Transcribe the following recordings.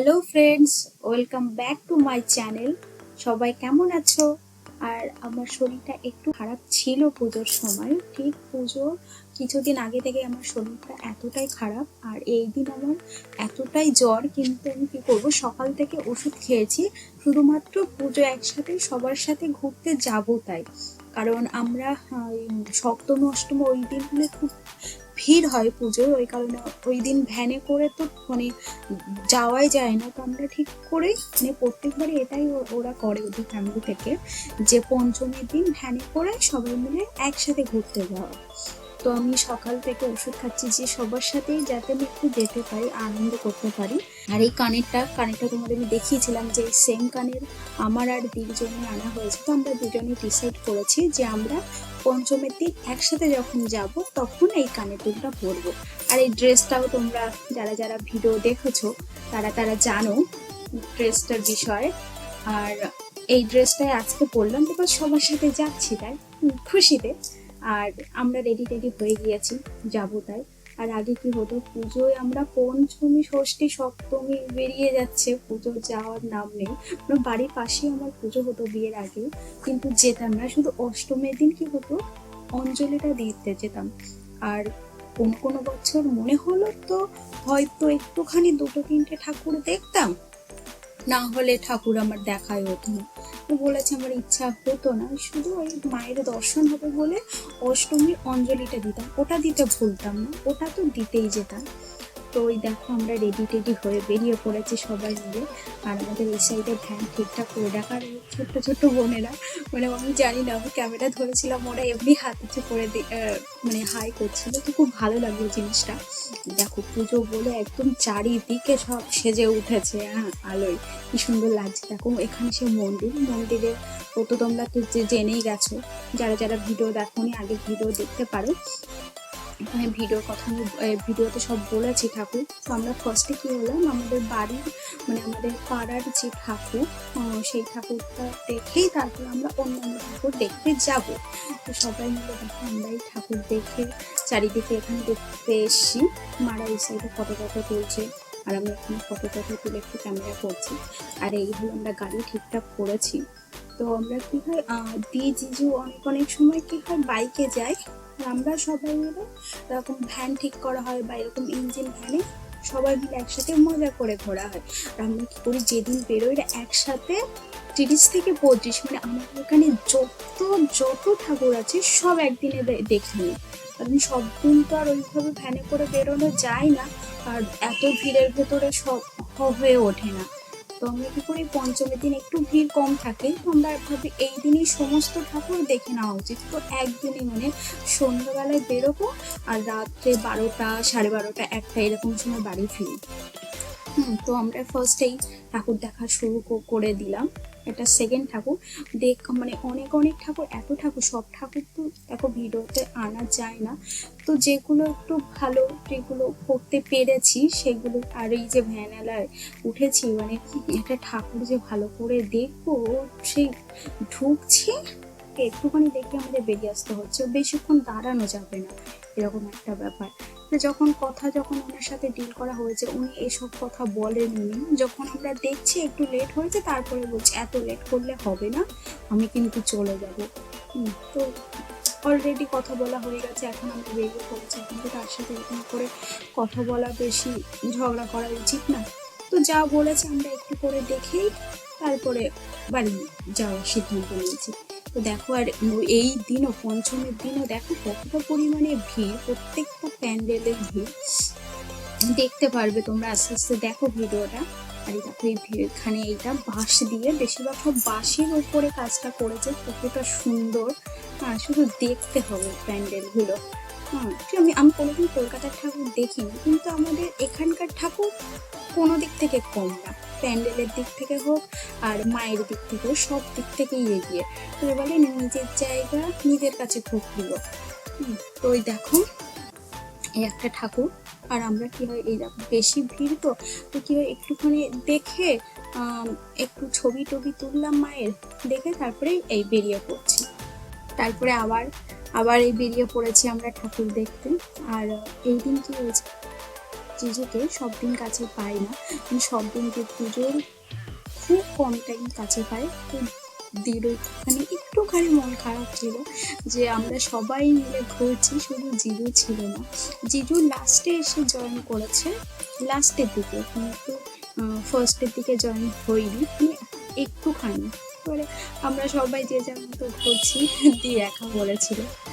Hello friends welcome back to my channel সবাই কেমন আছো? আর আমার শরীরটা একটু খারাপ ছিল পুজোর সময়, ঠিক পুজোর কিছুদিন আগে থেকে আমার শরীরটা এতটাই খারাপ। আর এই দিন আমার এতটাই জ্বর, কিন্তু আমি কী করব? সকাল থেকে ওষুধ খেয়েছি। শুধুমাত্র পুজো একসাথে, সবার সাথে ঘুরতে যাব তাই। কারণ আমরা এই সপ্তমী, অষ্টমী, ওই দিনগুলো খুব ভিড় হয় পুজোর, ওই কারণে ওই দিন ভ্যানে করে তো মানে যাওয়াই যায় না। তো আমরা ঠিক করেই মানে প্রত্যেকবারই এটাই ওরা করে ওদের ফ্যামিলি থেকে যে পঞ্চমীর দিন ভ্যানে করে সবাই মিলে একসাথে ঘুরতে যাওয়া। তো আমি সকাল থেকে ওষুধ খাচ্ছি যে সবার সাথেই যাতে আমি একটু যেতে পারি, আনন্দ করতে পারি। আর এই কানেরটা কানেরটা তোমাদের আমি দেখিয়েছিলাম যে সেম কানের আমার আর দির জন্য আনা হয়েছে। তো আমরা দুজনে ডিসাইড করেছি যে আমরা পঞ্চমের দিন একসাথে যখন যাব, তখন এই কানের দুলটা পরবো। আর এই ড্রেসটাও তোমরা যারা যারা ভিডিও দেখেছ, তারা তারা জানো ড্রেসটার বিষয়ে। আর এই ড্রেসটাই আজকে পরলাম বিকজ সবার সাথে যাচ্ছি, তাই খুশিতে। আর আমরা রেডি টেডি হয়ে গিয়েছি, যাব তাই। আর আগে কি হতো, পুজোয় আমরা পঞ্চমী, ষষ্ঠী, সপ্তমী বেরিয়ে যাচ্ছে পুজো যাওয়ার নাম নেই। বাড়ির পাশেই আমার পুজো হতো বিয়ের আগে, কিন্তু যেতাম না। শুধু অষ্টমীর দিন কি হতো, অঞ্জলিটা দিতে যেতাম। আর কোন কোনো বছর মনে হলো তো, হয়তো একটুখানি দুটো তিনটে ঠাকুর দেখতাম না হলে ঠাকুর আমার দেখাই হতো না বলেছে, আমার ইচ্ছা হতো না, শুধু ওই মায়ের দর্শন হবে বলে অষ্টমীর অঞ্জলিটা দিতাম। ওটা দিতে ভুলতাম না, ওটা তো দিতেই যেতাম। তো ওই দেখো আমরা রেডি টেডি হয়ে বেরিয়ে পড়েছি সবাই মিলে। আর আমাদের এই সাইডে ভ্যান ঠিকঠাক করে রাখার ছোট্ট ছোট্ট বোনেরা। মানে আমি জানি না, আমি ক্যামেরা ধরেছিলাম, ওরা এমনি হাত উঁচু করে মানে হাই করছিল। তো খুব ভালো লাগল জিনিসটা। দেখো পুজো বলে একদম চারিদিকে সব সেজে উঠেছে হ্যাঁ আলোয়। কি সুন্দর লাগছে। দেখো এখানে সে মন্দির মন্দিরে ও তো তোমরা তো জেনেই গেছো। যারা যারা ভিডিও দেখোনি, আগে ভিডিও দেখতে পারো। এখানে ভিডিওর কথা আমি ভিডিওতে সব বলেছি ঠাকুর। তো আমরা ফার্স্টে কী হলাম? আমাদের বাড়ির মানে আমাদের পাড়ার যে ঠাকুর সেই ঠাকুরটা দেখেই তারপর আমরা অন্য অন্য ঠাকুর দেখতে যাব। তো সবাই মিলে দেখো, আমরা এই ঠাকুর দেখে চারিদিকে এখানে দেখতে এসছি। মারা এই সাইডে ফটো টটো তুলছে আর আমি এখানে ফটো টটো তুলে একটু ক্যামেরা করছি। আর এই হলো আমরা গাড়ি ঠিকঠাক করেছি। তো আমরা কী হয় দি জিজু অনেক অনেক সময় কী হয় বাইকে যাই আমরা সবাই মিলে এরকম ভ্যান ঠিক করা হয় বা এরকম ইঞ্জিন ভ্যানে সবাই মিলে একসাথে মজা করে ঘোরা হয়। আর আমরা কি করি, যেদিন বেরোই একসাথে তিরিশ থেকে পঁচিশ মানে আমাদের এখানে যত যত ঠাকুর আছে সব একদিনে দেখে নিই। কারণ সব দিন তো আর ওইভাবে ভ্যানে করে বেরোনো যায় না, আর এত ভিড়ের ভেতরে সব হয়ে ওঠে না। তো আমরা কি করি, পঞ্চমের দিন একটু ভিড় কম থাকে। তো আমরা ভাবি এই দিনই সমস্ত ঠাকুর দেখে নেওয়া উচিত। তো একদিনই মানে সন্ধ্যাবেলায় বেরোবো আর রাত্রে বারোটা, সাড়ে বারোটা, একটা এরকম সময় বাড়ি ফিরি। হুম, তো আমরা ফার্স্টেই ঠাকুর দেখা শুরু করে দিলাম। এটা সেকেন্ড ঠাকুর। দেখ মানে অনেক অনেক ঠাকুর, এত ঠাকুর, সব ঠাকুর তো দেখো ভিডিওতে আনা যায় না। তো যেগুলো একটু ভালো, যেগুলো করতে পেরেছি, সেগুলো আর এই যে ভ্যানালায় উঠেছি মানে একটা ঠাকুর যে ভালো করে দেখব, সেই ঢুকছি, একটুখানি দেখে আমাদের বেরিয়ে আসতে হচ্ছে। বেশিক্ষণ দাঁড়ানো যাবে না, এরকম একটা ব্যাপার। যখন কথা যখন ওনার সাথে ডিল করা হয়েছে, উনি এসব কথা বলেন উনি যখন আমরা দেখছি একটু লেট হয়েছে, তারপরে বলছি, এত লেট করলে হবে না, আমি কিন্তু চলে যাব। তো অলরেডি কথা বলা হয়ে গেছে, এখন আমরা বেরিয়ে পড়েছি এখন তো তার সাথে এরকম করে কথা বলা বেশি ঝগড়া করা উচিত না। তো যা বলেছে আমরা একটু করে দেখেই তারপরে বাড়ি যাওয়ার সিদ্ধান্ত নিয়েছি। তো দেখো, আর এই দিনও, পঞ্চমের দিনও দেখো কতটা পরিমাণে ভিড়, প্রত্যেকটা প্যান্ডেলের ভিড়। দেখতে পারবে তোমরা, আস্তে আস্তে দেখো ভিডিওটা। আর এই দেখো এই এখানে এইটা বাঁশ দিয়ে, বেশিরভাগ সব বাঁশের উপরে কাজটা করেছে, কতটা সুন্দর। হ্যাঁ শুধু দেখতে হবে প্যান্ডেলগুলো। হ্যাঁ আমি আমি কোনোদিন কলকাতার ঠাকুর দেখিনি, কিন্তু আমাদের এখানকার ঠাকুর কোনো দিক থেকে কম না। প্যান্ডেলের দিক থেকে হোক আর মায়ের দিক থেকে সব দিক থেকেই এগিয়ে। তো এবারে নিজের জায়গা, নিজের কাছে খুব প্রিয় তো ওই দেখো, এই একটা ঠাকুর। আর আমরা কি হয়, এই বেশি ভিড় তো তো কি হয়, একটুখানি দেখে একটু ছবি টবি তুললাম মায়ের, দেখে তারপরে এই বেরিয়ে পড়ছি। তারপরে আবার আবার এই বেরিয়ে পড়েছি আমরা ঠাকুর দেখতে। আর, এই দিন কি হয়েছে? জিজুকে সব দিন কাছে পাই না আমি সব দিন পুজোর খুব কম টাইম কাছে পাই তো দিদির ওখানে একটুখানি মন খারাপ ছিল যে আমরা সবাই মিলে ঘুরছি, শুধু জিজু ছিল না। জিজু লাস্টে এসে জয়েন করেছে লাস্টের দিকে, কিন্তু ফার্স্টের দিকে জয়েন হইনি মানে একটুখানি। পরে আমরা সবাই যে যার মতো ঘুরছি, দিয়ে একা বলেছিল তো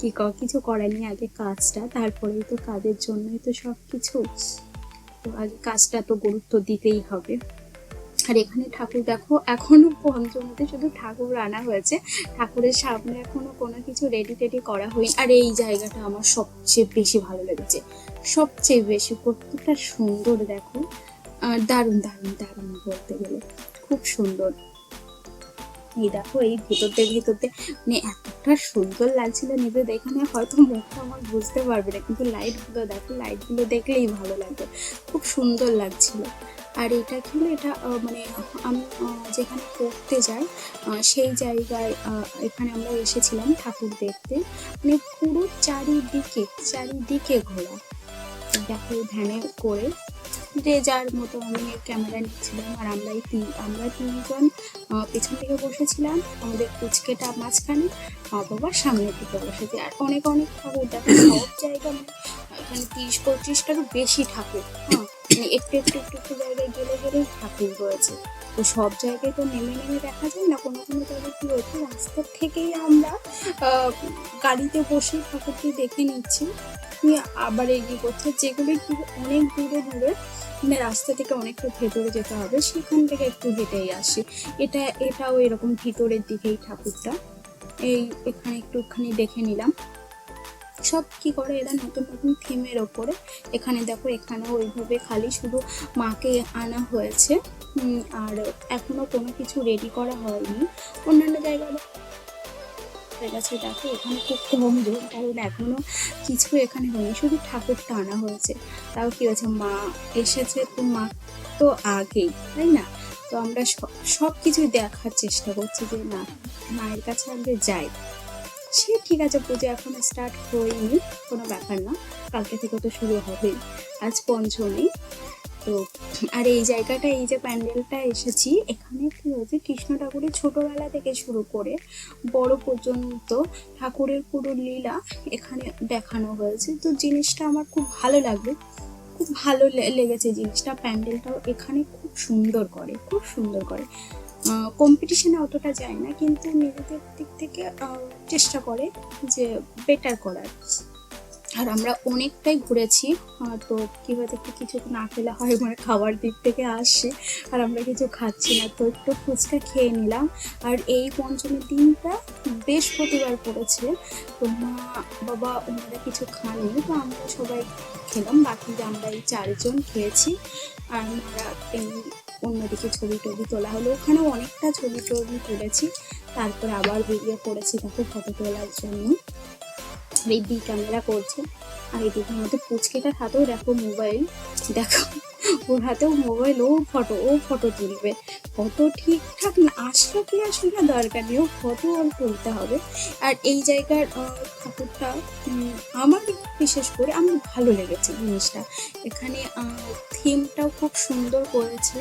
কি ক- কিছু করেনি আগে কাজটা, তারপরেই তো কাজের জন্যই তো সব কিছু তো আগে কাজটা তো গুরুত্ব দিতেই হবে। আর এখানে ঠাকুর দেখো, এখনও পঞ্চমীতে শুধু ঠাকুর আনা হয়েছে। ঠাকুরের সামনে এখনও কোনো কিছু রেডি টেডি করা হয়নি। আর এই জায়গাটা আমার সবচেয়ে বেশি ভালো লেগেছে। সবচেয়ে বেশি প্রত্যেকটা সুন্দর দেখো। আর দারুণ দারুণ দারুণ বলতে গেলে। খুব সুন্দর। এই দেখো, এই ভেতরতে ভেতরতে মানে এতটা সুন্দর লাগছিল নিজে দেখানে হয়তো মুখটা আমার বুঝতে পারবে না, কিন্তু লাইটগুলো দেখো লাইটগুলো দেখলেই ভালো লাগবে। খুব সুন্দর লাগছিল। আর এটা কি এটা মানে আমি যেখানে পড়তে যাই সেই জায়গায় এখানে আমরা এসেছিলাম ঠাকুর দেখতে। মানে পুরো চারিদিকে চারিদিকে ঘোরা। দেখো ভ্যানে করে। যে যার মতো আমি ক্যামেরা নিচ্ছিলাম আর আমরা এই তিন আমরা তিনজন পেছন থেকে বসেছিলাম। আমাদের কুচকেটা মাঝখানে মা বাবা সামনের দিকে বসেছে। আর অনেক অনেক ঠাকুর দেখো, সব জায়গা মানে এখানে তিরিশ পঁয়ত্রিশটারও বেশি ঠাকুর হ্যাঁ? মানে একটু একটু একটু একটু জায়গায় গেলে গেলে ঠাকুর রয়েছে। তো সব জায়গায় তো নেমে নেমে দেখা যায় না, কোনো কোনো জায়গায় কি হচ্ছে রাস্তা থেকেই আমরা গাড়িতে বসে ঠাকুরকে দেখে নিচ্ছি। আবার এগিয়ে করছে যেগুলো একটু অনেক দূরে দূরে মানে রাস্তা থেকে অনেকটা ভেতরে যেতে হবে, সেখান থেকে একটু হেঁটেই আসি। এটা, এটাও এরকম ভিতরের দিকেই ঠাকুরটা। এই এখানে একটুখানি দেখে নিলাম। সব কি করে এরা নতুন নতুন থিমের ওপরে? এখানে দেখো এখানে ওইভাবে খালি শুধু মাকে আনা হয়েছে। আর এখনও কোনো কিছু রেডি করা হয়নি। অন্যান্য জায়গায় গেছে দেখো, এখানে খুব কম জোর কারণ এখনও কিছু এখানে হয়নি, শুধু ঠাকুরটা আনা হয়েছে। তাও কি হয়েছে, মা এসেছে তো মা তো আগেই, তাই না? তো আমরা সব- কিছুই দেখার চেষ্টা করছি যে না, মায়ের কাছে আগে যাই। সে ঠিক আছে, পুজো এখনও স্টার্ট হয়নি, কোনো ব্যাপার না, কালকে থেকে তো শুরু হবেই। আজ পঞ্চমী তো আর এই জায়গাটা, এই যে প্যান্ডেলটা এসেছি, এখানে কি হয়েছে, কৃষ্ণ ঠাকুরের ছোটবেলা থেকে শুরু করে বড় পর্যন্ত ঠাকুরের পুরো লীলা এখানে দেখানো হয়েছে। তো জিনিসটা আমার খুব ভালো লাগল, খুব ভালো লেগেছে জিনিসটা। প্যান্ডেলটাও এখানে খুব সুন্দর করে, খুব সুন্দর করে। কম্পিটিশনে অতটা যায় না, কিন্তু নিজেদের দিক থেকে চেষ্টা করে যে বেটার করার। আর আমরা অনেকটাই ঘুরেছি তো কি হয়তো একটু কিছু না খেলে হয় মানে খাবার দিক থেকে আসছে আর আমরা কিছু খাচ্ছি না। তো একটু ফুচকা খেয়ে নিলাম। আর এই পঞ্চমীর দিনটা বৃহস্পতিবার পড়েছে। তো মা, বাবা ওনারা কিছু খাননি, তো আমরা সবাই খেলাম, বাকি আমরা এই চারজন খেয়েছি। আর আমরা এমনি অন্যদিকে ছবি টবি তোলা হলো। ওখানেও অনেকটা ছবি টবি তুলেছি। তারপর আবার বেরিয়ে পড়েছি দেখো ফটো তোলার জন্য। দিক ক্যামেরা করছে। আর এদিকে আমাদের পুচকেটার হাতেও দেখো মোবাইল দেখো, ওর হাতেও মোবাইল ও ফটো ও ফটো তুলবে। ফটো ঠিকঠাক না, আসলো কি আসলো না দরকার নেই, ও ফটো আর তুলতে হবে। আর এই জায়গার ঠাকুরটা আমার বিশেষ করে আমার ভালো লেগেছে জিনিসটা। এখানে থিমটাও খুব সুন্দর করেছে,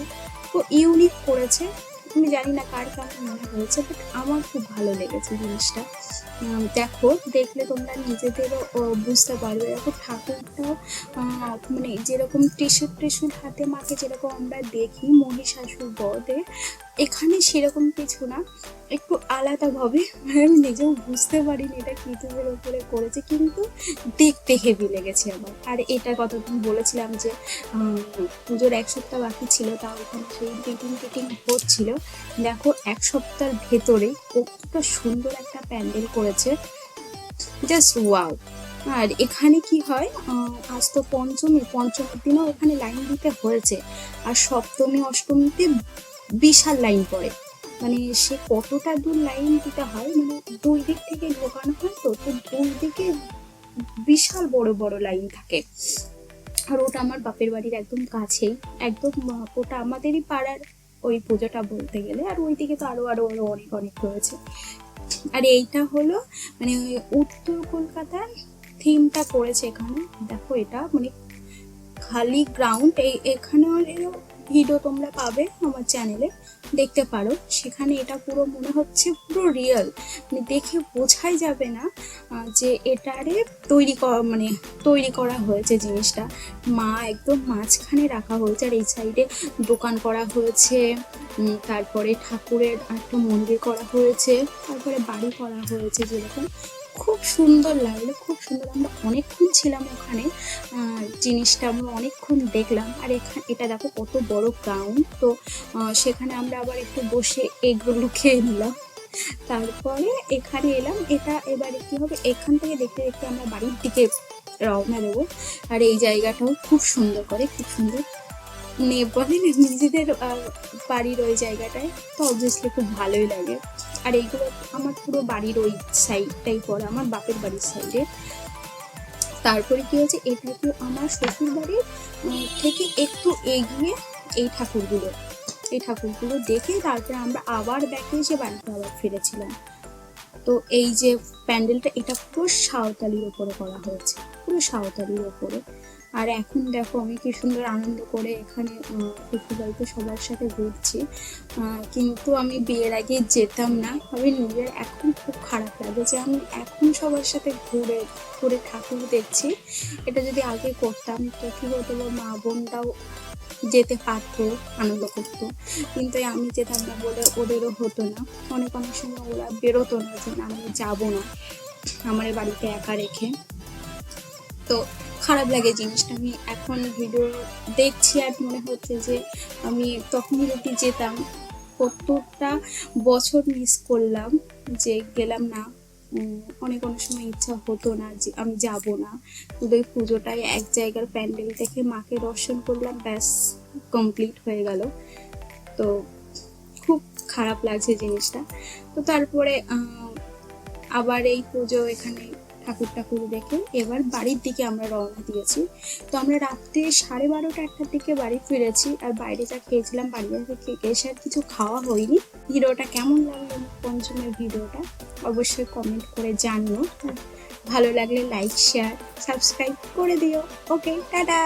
খুব ইউনিক করেছে। আমি জানি না কার কেমন মনে হয়েছে বাট আমার খুব ভালো লেগেছে জিনিসটা। দেখো, দেখলে তোমরা নিজেদেরও বুঝতে পারবে। দেখো ঠাকুরটাও মানে যেরকম ত্রিশুল ত্রিশুল হাতে মাকে যেরকম আমরা দেখি মহিষাসুর বধে এখানে সেরকম কিছু না, একটু আলাদাভাবে। আমি নিজেও বুঝতে পারিনি এটা কৃতুবের উপরে করেছে, কিন্তু দেখতে হেভি লেগেছে আমার। আর এটা তুমি বলেছিলাম যে পুজোর এক সপ্তাহ বাকি ছিল, তাও ওখানে সেই টিটিং টিটিং হচ্ছিল। দেখো, এক সপ্তাহের ভেতরে কতটা সুন্দর একটা প্যান্ডেল করেছে। জাস্ট ওয়াও আর এখানে কি হয় আজ তো পঞ্চমী, পঞ্চমীর দিনও ওখানে লাইন দিতে হয়েছে। আর সপ্তমী, অষ্টমীতে বিশাল লাইন পড়ে। মানে সে কতটা দূর লাইন দিতে হয় মানে দুই দিক থেকে ঢোকানো হয় তো তো দুই দিকে বিশাল বড় বড় লাইন থাকে। আর ওটা আমার বাপের বাড়ির একদম কাছেই। একদম ওটা আমাদেরই পাড়ার ওই পুজোটা বলতে গেলে। আর ওই দিকে তো আরও আরও আরও অনেক অনেক রয়েছে। আর এইটা হলো মানে উত্তর কলকাতার থিমটা করেছে এখানে। দেখো এটা মানে খালি গ্রাউন্ড এই এখানে ভিডিও তোমরা পাবে আমার চ্যানেলে দেখতে পারো, সেখানে এটা পুরো মনে হচ্ছে পুরো রিয়েল মানে দেখে বোঝাই যাবে না যে এটারে তৈরি করা মানে তৈরি করা হয়েছে জিনিসটা। মা একদম মাঝখানে রাখা হয়েছে, আর এই সাইডে দোকান করা হয়েছে তারপরে ঠাকুরের একটা মন্দির করা হয়েছে, তারপরে বাড়ি করা হয়েছে যেরকম। খুব সুন্দর লাগল, খুব সুন্দর। আমরা অনেকক্ষণ ছিলাম ওখানে জিনিসটা আমরা অনেকক্ষণ দেখলাম। আর এখানে এটা দেখো কত বড় গ্রাউন্ড তো সেখানে আমরা আবার একটু বসে এগগুলো খেয়ে নিলাম। তারপরে এখানে এলাম, এটা এবারে কি হবে? এখান থেকে দেখতে দেখতে আমরা বাড়ির দিকে রওনা দেবো। আর এই জায়গাটাও খুব সুন্দর করে, খুব সুন্দর। নেপালে নিজেদের বাড়ির ওই জায়গাটায়, তো অবভিয়াসলি খুব ভালোই লাগে। আর এইগুলো আমার পুরো বাড়ির ওই সাইডটাই পড়ে, আমার বাপের বাড়ির সাইডে তারপরে কি হয়েছে, এটা কি আমার শ্বশুর বাড়ির থেকে একটু এগিয়ে এই ঠাকুরগুলো এই ঠাকুরগুলো দেখে তারপরে আমরা আবার ব্যাকে এসে বাড়িতে আবার ফিরেছিলাম। তো এই যে প্যান্ডেলটা, এটা পুরো সাঁওতালির ওপরে করা হয়েছে, পুরো সাঁওতালির ওপরে। আর এখন দেখো আমি কি সুন্দর আনন্দ করে এখানে শ্বশুর বাড়িতে সবার সাথে ঘুরছি। কিন্তু আমি বিয়ের আগে যেতাম না। আমি নিজের এখন খুব খারাপ লাগে যে আমি এখন সবার সাথে ঘুরে ঘুরে ঠাকুর দেখছি। এটা যদি আগে করতাম, তো কি হতো মা বোনটাও যেতে পারতো, আনন্দ করতো। কিন্তু আমি যেতাম না বলে ওদেরও হতো না। অনেক অনেক সময় ওরা বেরোতো না যে আমি যাব না। আমার বাড়িতে একা রেখে। তো খারাপ লাগে জিনিসটা। আমি এখন ভিডিও দেখছি আর মনে হচ্ছে যে আমি তখন যদি যেতাম। কতটা বছর মিস করলাম যে গেলাম না। অনেক অনেক সময় ইচ্ছা হতো না যে আমি যাব না। এই পুজোটায় এক জায়গার প্যান্ডেল দেখে মাকে দর্শন করলাম, ব্যাস কমপ্লিট হয়ে গেল। তো খুব খারাপ লাগছে জিনিসটা। তো তারপরে আবার এই পুজো এখানে ঠাকুর ঠাকুর দেখে এবার বাড়ির দিকে আমরা রওনা দিয়েছি। তো আমরা রাত্রে সাড়ে বারোটা একটার দিকে বাড়ি ফিরেছি আর বাইরে যা খেয়েছিলাম বাড়ি থেকে এসে আর কিছু খাওয়া হয়নি। ভিডিওটা কেমন লাগল পঞ্চমের ভিডিওটা অবশ্যই কমেন্ট করে জানিও। ভালো লাগলে লাইক শেয়ার সাবস্ক্রাইব করে দিও। Okay tata!